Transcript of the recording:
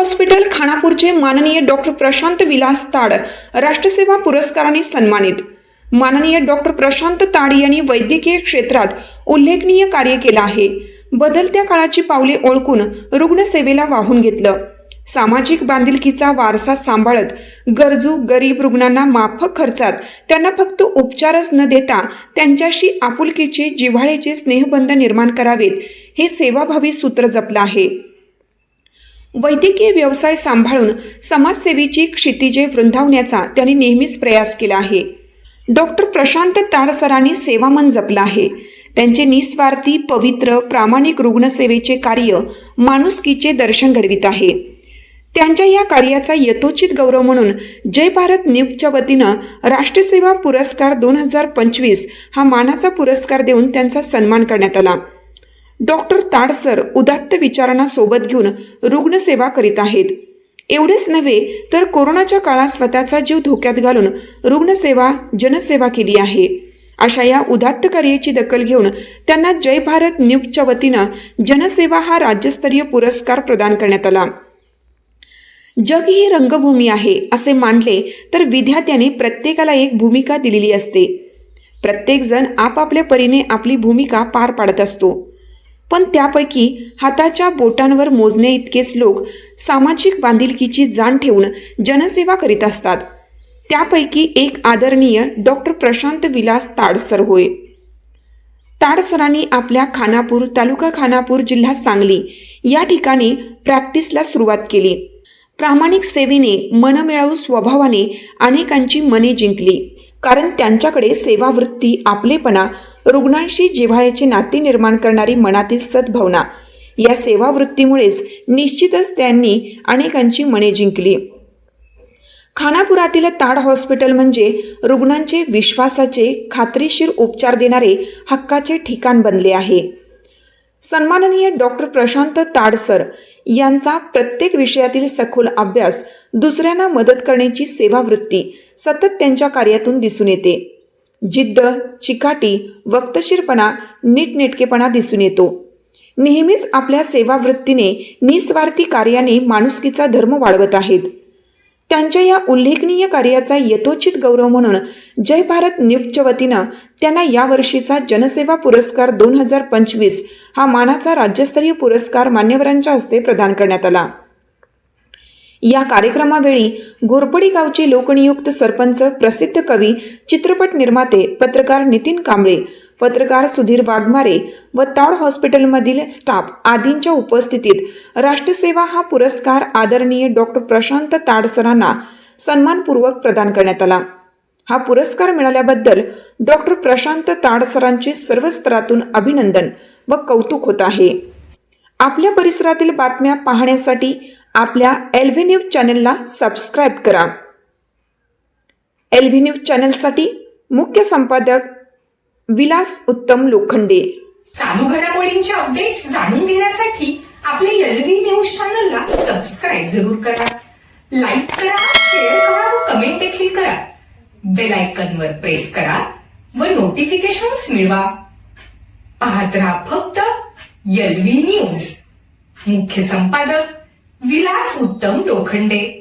Hospital खानापूरचे माननीय doctor Prashant Vilas Tad राष्ट्रसेवा पुरस्काराने सन्मानित. माननीय डॉक्टर प्रशांत ताड यांनी वैद्यकीय क्षेत्रात उल्लेखनीय कार्य केलं आहे. बदलत्या काळाची पावले ओळखून रुग्णसेवेला वाहून घेतलं. सामाजिक बांधिलकीचा वारसा सांभाळत गरजू गरीब रुग्णांना माफक खर्चात त्यांना फक्त उपचारच न देता त्यांच्याशी आपुलकीचे जिव्हाळ्याचे स्नेहबंध निर्माण करावेत हे सेवाभावी सूत्र जपलं आहे. वैद्यकीय व्यवसाय सांभाळून समाजसेवेची क्षितिजे वृंदावण्याचा त्यांनी नेहमीच प्रयास केला आहे. डॉक्टर प्रशांत ताडसरांनी सेवामन जपलं आहे. त्यांचे निस्वार्थी पवित्र प्रामाणिक रुग्णसेवेचे कार्य माणुसकीचे दर्शन घडवित आहे. त्यांच्या या कार्याचा यथोचित गौरव म्हणून जय भारत न्यूजच्या वतीनं राष्ट्रसेवा पुरस्कार दोन हजार पंचवीस हा मानाचा पुरस्कार देऊन त्यांचा सन्मान करण्यात आला. डॉक्टर ताडसर उदात्त विचारांना सोबत घेऊन रुग्णसेवा करीत आहेत. एवढेच नव्हे तर कोरोनाच्या काळात स्वतःचा जीव धोक्यात घालून रुग्णसेवा जनसेवा केली आहे. अशा या उदात्त कार्याची दखल घेऊन त्यांना जय भारत न्यूजच्या वतीनं जनसेवा हा राज्यस्तरीय पुरस्कार प्रदान करण्यात आला. जग ही रंगभूमी आहे असे मानले तर विद्यार्थ्याने प्रत्येकाला एक भूमिका दिलेली असते. प्रत्येकजण आपापल्या परीने आपली भूमिका पार पाडत असतो. पण त्यापैकी हाताच्या बोटांवर मोजणे इतकेच लोक सामाजिक बांधिलकीची जाण ठेवून जनसेवा करीत असतात. त्यापैकी एक आदरणीय डॉक्टर प्रशांत विलास ताडसर होय. ताडसरांनी आपल्या खानापूर तालुका खानापूर जिल्हा सांगली या ठिकाणी प्रॅक्टिसला सुरुवात केली. प्रामाणिक सेवेने मनमिळावू स्वभावाने अनेकांची मने जिंकली. कारण त्यांच्याकडे सेवावृत्ती आपलेपणा रुग्णांशी जिव्हाळ्याचे नाते निर्माण करणारी मनातील सद्भावना. या सेवावृत्तीमुळेच निश्चितच त्यांनी अनेकांची मने जिंकली. खानापुरातील ताड हॉस्पिटल म्हणजे रुग्णांचे विश्वासाचे खात्रीशीर उपचार देणारे हक्काचे ठिकाण बनले आहे. सन्माननीय डॉक्टर प्रशांत ताडसर यांचा प्रत्येक विषयातील सखोल अभ्यास दुसऱ्यांना मदत करण्याची सेवावृत्ती सतत त्यांच्या कार्यातून दिसून येते. जिद्द चिकाटी वक्तशीरपणा नीटनेटकेपणा दिसून येतो. नेहमीच आपल्या सेवावृत्तीने निस्वार्थी कार्याने माणुसकीचा धर्म वाढवत आहेत. त्यांच्या या उल्लेखनीय कार्याचा यथोचित गौरव म्हणून जय भारत न्यूजच्या वतीनं त्यांना यावर्षीचा जनसेवा पुरस्कार दोन हजार पंचवीस हा मानाचा राज्यस्तरीय पुरस्कार मान्यवरांच्या हस्ते प्रदान करण्यात आला. या कार्यक्रमावेळी घोरपडी गावचे लोकनियुक्त सरपंच प्रसिद्ध कवी चित्रपट निर्माते पत्रकार नितीन कांबळे पत्रकार सुधीर वाघमारे व ताड हॉस्पिटलमधील स्टाफ आदींच्या उपस्थितीत राष्ट्रसेवा हा पुरस्कार आदरणीय डॉक्टर प्रशांत ताडसरांना सन्मानपूर्वक प्रदान करण्यात आला. हा पुरस्कार मिळाल्याबद्दल डॉक्टर प्रशांत ताडसरांचे सर्व स्तरातून अभिनंदन व कौतुक होत आहे. आपल्या परिसरातील बातम्या पाहण्यासाठी आपल्या एल व्ही न्यूज चॅनलला सबस्क्राईब करा. एल व्ही न्यूज चॅनलसाठी मुख्य संपादक विलास उत्तम लोखंडे. चालू घडामोडींचे अपडेट्स जाणून घेण्यासाठी आपल्या एलव्ही न्यूज चॅनलला सबस्क्राईब जरूर करा. लाईक करा शेअर करा व कमेंट देखील करा. बेल आयकॉनवर प्रेस करा व नोटिफिकेशन मिळवा. पाहत राहा फक्त एलव्ही न्यूज. मुख्य संपादक विलास उत्तम लोखंडे.